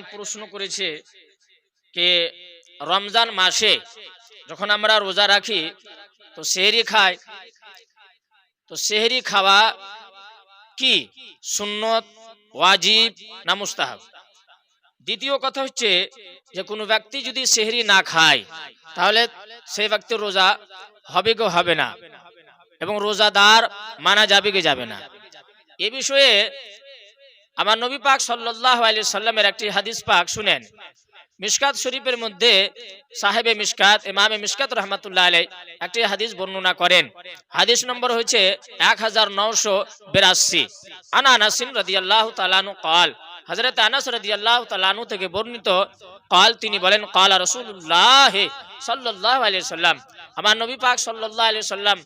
ভাইজান প্রশ্ন করেছে যে রমজান মাসে যখন আমরা রোজা রাখি, তো সেহরি খাই। তো সেহরি খাওয়া কি? সুন্নত, ওয়াজিব না মুস্তাহাব? দ্বিতীয় কথা হচ্ছে যে কোনো ব্যক্তি যদি সেহরি না খায়, তাহলে সেই ব্যক্তির রোজা হবে কি হবে না এবং রোজাদার মানা যাবে কি যাবে না। এ বিষয়ে আমার নবী পাক সাল্লাহ আলী সাল্লামের একটি হাদিস পাক শুনেন। মিশকাত শরীফের মধ্যে সাহেবে মিশকাত, ইমামে মিশকাত রহমাতুল্লাহ আলাই একটি হাদিস বর্ণনা করেন। হাদিস নম্বর হচ্ছে এক হাজার নশো বিরাশি। আনা আনাসিন রাদিয়াল্লাহু তাআলানু কাল, হযরত আনাস রাদিয়াল্লাহু তাআলানু থেকে বর্ণিত কাল, তিনি বলেন, কালা রাসূলুল্লাহ সাল্লাল্লাহু আলাইহি সাল্লাম। আমার নবী পাক সাল্লাল্লাহু আলাইহি সাল্লাম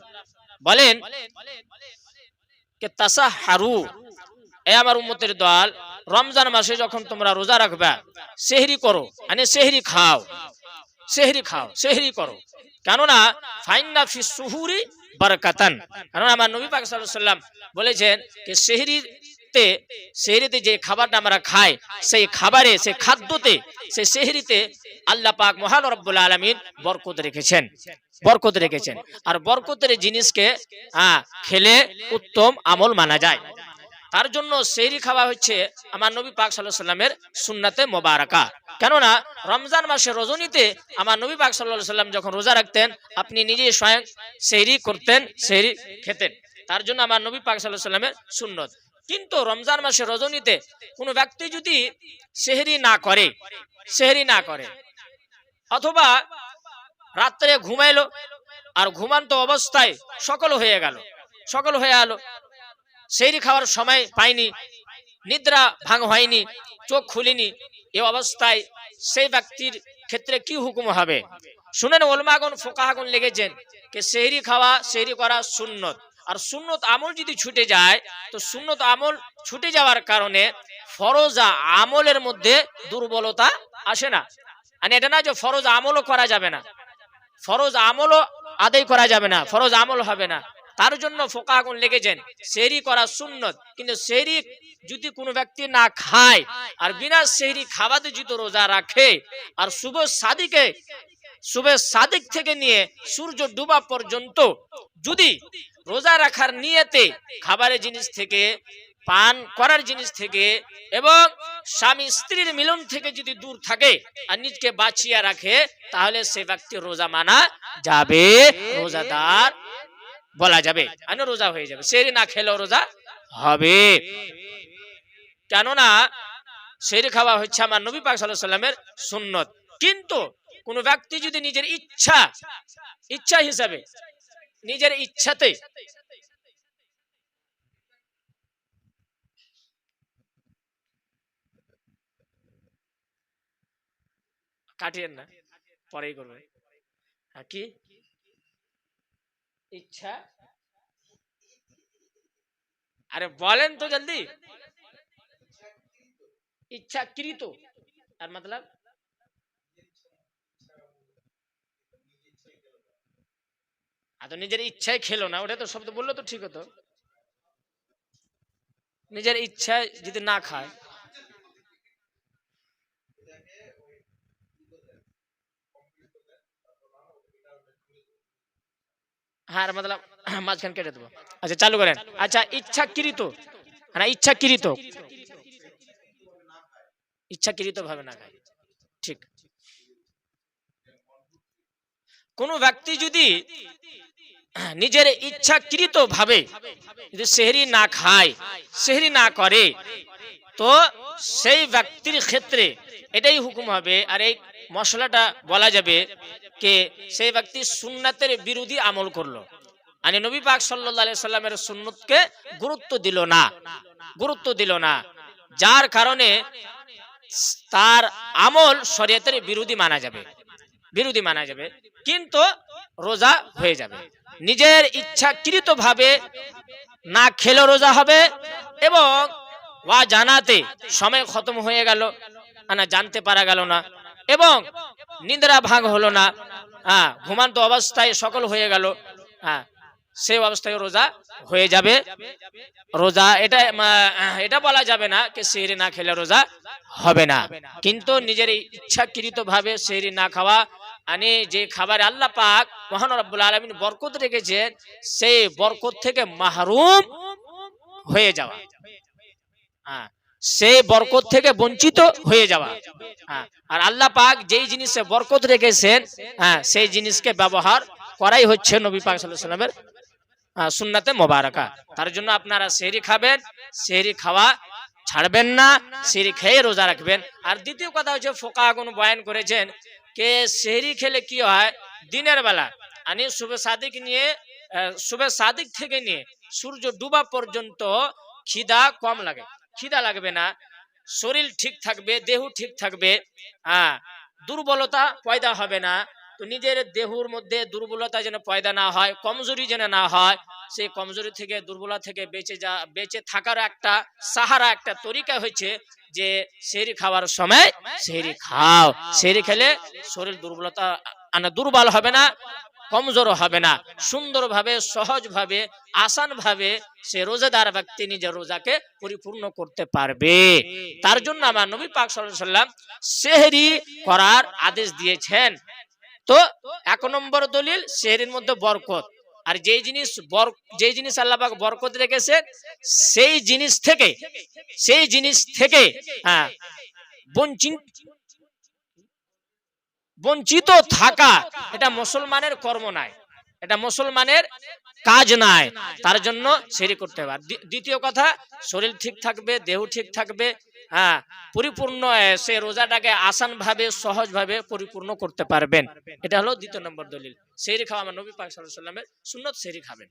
বলেন, কে তাসাহারু আমার উম্মতের দল, রমজান মাসে যখন তোমরা রোজা রাখবা, সেহরি করো মানে সেহরি খাও। সেহরি খাও, সেহরি করো। কেননা, ফাইন্না ফি সুহুরি বারাকাতান। কারণ আমার নবী পাক বলেছেন যে সেহরিতে সেহরিতে যে খাবারটা আমরা খাই, সেই খাবারে, সেই খাদ্যতে, সেই সেহরিতে আল্লাহ পাক মহান রব্বুল আলামিন বরকত রেখেছেন। বরকত রেখেছেন। আর বরকতের জিনিসকে খেলে উত্তম আমল মানা যায়। তার জন্য সেহরি খাওয়া হচ্ছে আমার নবী পাক সাল্লাহ সাল্লামের সুন্নাতে মোবারকা। কেননা রমজান মাসে রজনীতে আমার নবী পাক সাল্লাহ সাল্লাম যখন রোজা রাখতেন, আপনি নিজে স্বয়ং সেহরি করতেন, সেহরি খেতেন। তার জন্য আমার নবী পাক সাল্লাহ সাল্লামের সুন্নত। কিন্তু রমজান মাসে রজনীতে কোনো ব্যক্তি যদি সেহরি না করে, সেহরি না করে, অথবা রাত্রে ঘুমাইলো আর ঘুমান্ত অবস্থায় সকল হয়ে গেল, সকল হয়ে গেল সেহরি খাওয়ার সময় পাইনি, নিদ্রা ভাঙ হয়নি, চোখ খুলিনি। এ অবস্থায় সেই ব্যক্তির ক্ষেত্রে কি হুকুম হবে? শুনেন ওলমাগন ফোকাহাগুন লেগেছেন যে সেহরি খাওয়া, সেহরি করা সুন্নত। আর সুন্নত আমল যদি ছুটে যায়, তো সুন্নত আমল ছুটে যাওয়ার কারণে ফরজা আমলের মধ্যে দুর্বলতা আসে না। আর এটা না যে ফরজ আমলও করা যাবে না। ফরজ আমলও আদায় করা যাবে না, ফরজ আমল হবে না। তার জন্য ফোকাগুন লেগেছেন সেহরি করা সুন্নত, কিন্তু সেহরি যদি কোনো ব্যক্তি না খায় আর বিনা সেহরি খাওয়াতে যদি রোজা রাখে, আর শুভ সাদিকে, শুভ সাদিক থেকে নিয়ে সূর্য ডুবা পর্যন্ত যদি রোজা রাখার নিয়েতে খাবারের জিনিস থেকে, পান করার জিনিস থেকে এবং স্বামী স্ত্রীর মিলন থেকে যদি দূর থাকে আর নিজকে বাঁচিয়ে রাখে, তাহলে সে ব্যক্তি রোজা মানা যাবে। রোজাদার বলা যাবে। মানে রোজা হয়ে যাবে। সেরি না খেলেও রোজা হবে। কেননা সেরি খাওয়া হচ্ছে আমার নবী পাক সাল্লামের সুন্নত। কিন্তু কোন ব্যক্তি যদি নিজের ইচ্ছা ইচ্ছা হিসাবে, নিজের ইচ্ছাতে কাটিয়েন না, পরেই করবে কি? ইচ্ছা। আরে বলেন তো জলদি। ইচ্ছাকৃত। আর মতলব? তো নিজের ইচ্ছায় খেলো না, ওটা তো শব্দ বলল তো ঠিক হতো। নিজের ইচ্ছায় যদি না খায়। হ্যাঁ মতলব মাঝখান কেটে দেবো। আচ্ছা চালু করেন। আচ্ছা ইচ্ছাকৃত। হ্যাঁ ইচ্ছাকৃত। ইচ্ছাকৃত ভাবে না ঠিক। কোন ব্যক্তি যদি নিজের ইচ্ছাকৃত ভাবে যদি সেহরি না খায়, সেহরি না করে, তো সেই ব্যক্তির ক্ষেত্রে এটাই হুকুম হবে। আর এই মশলাটা বলা যাবে কে সেই ব্যক্তি সুন্নাতের বিরোধী আমল করল। মানে নবী পাক সাল্লাল্লাহু সাল্লামের সুন্নতকে গুরুত্ব দিল না। গুরুত্ব দিল না। যার কারণে তার আমল শরীয়তের বিরোধী মানা যাবে। বিরোধী মানা যাবে। কিন্তু রোজা হয়ে যাবে। নিজের ইচ্ছাকৃত ভাবে না খেলে রোজা হবে এবং ওয়া জানাতে সময় খতম হয়ে গেল না জানতে পারা গেল না এবং নিদ্রা ভাঙ হলো না। হ্যাঁ ঘুমান্ত অবস্থায় সকল হয়ে গেল। হ্যাঁ সেই অবস্থায় রোজা হয়ে যাবে। রোজা এটা এটা বলা যাবে না যে সেহরি না খেলে রোজা হবে না। কিন্তু নিজের ইচ্ছাকৃত ভাবে সেহরি না খাওয়া মানে যে খাবার আল্লাহ পাক মহান রব্বুল আলমিন বরকত রেখেছেন, সেই বরকত থেকে মাহরুম হয়ে যাওয়া। হ্যাঁ সেই বরকত থেকে বঞ্চিত হয়ে যাওয়া। হ্যাঁ আর আল্লাহ পাক যেই জিনিসে বরকত রেখেছেন হ্যাঁ সেই জিনিসকে ব্যবহার করাই হচ্ছে নবী পাক সাল্লামের সুন্নাতে মোবারকা। তার জন্য আপনারা সেহরি খাবেন, সেহরি খাওয়া ছাড়বেন না, সেহরি খেয়ে রোজা রাখবেন। আর দ্বিতীয় কথা হচ্ছে ফোকা কোন বয়ান করেছেন কে সেহরি খেলে কি হয়? দিনের বেলা। আমি শুভে সাদিক নিয়ে শুভে সাদিক থেকে নিয়ে সূর্য ডুবা পর্যন্ত খিদা কম লাগে। খিদা লাগবে না, শরীর ঠিক থাকবে, দেহ ঠিক থাকবে হ্যাঁ দুর্বলতা পয়দা হবে না। তো নিজের দেহুর মধ্যে দুর্বলতা যেন পয়দা না হয়, কমজোরি যেন না হয়, সেই কমজোরি থেকে, দুর্বলতা থেকে বেঁচে যা, বেঁচে থাকার একটা সাহারা, একটা তরিকা হয়েছে যে, সেহরি খাওয়ার সময় সেহরি খাও। সেহরি খেলে শরীর দুর্বলতা দুর্বল হবে না। কমজোর হবে না। সুন্দরভাবে, সহজভাবে, আসানভাবে সে রোজাদার ব্যক্তি নিজের রোজাকে পরিপূর্ণ করতে পারবে। তার জন্য আমার নবী পাক সাল্লাম সেহরি করার আদেশ দিয়েছেন। তো এক নম্বর দলিল, সেহরির মধ্যে বরকত। আর যেই জিনিস যেই জিনিস আল্লাহ বরকত রেখেছেন, সেই জিনিস থেকে, সেই জিনিস থেকে হ্যাঁ বঞ্চিত বঞ্চিত থাকা, এটা মুসলমানের কর্ম নাই। এটা মুসলমানের কাজ নাই। তার জন্য সেরি করতে হবে। দ্বিতীয় কথা, শরীর ঠিক থাকবে, দেহ ঠিক থাকবে হ্যাঁ পরিপূর্ণ সে রোজাটাকে আসান ভাবে সহজ ভাবে পরিপূর্ণ করতে পারবেন। এটা হলো দ্বিতীয় নম্বর দলিল। সেরি খাওয়া আমার নবী পাক সুন্নত সেরি খাবেন।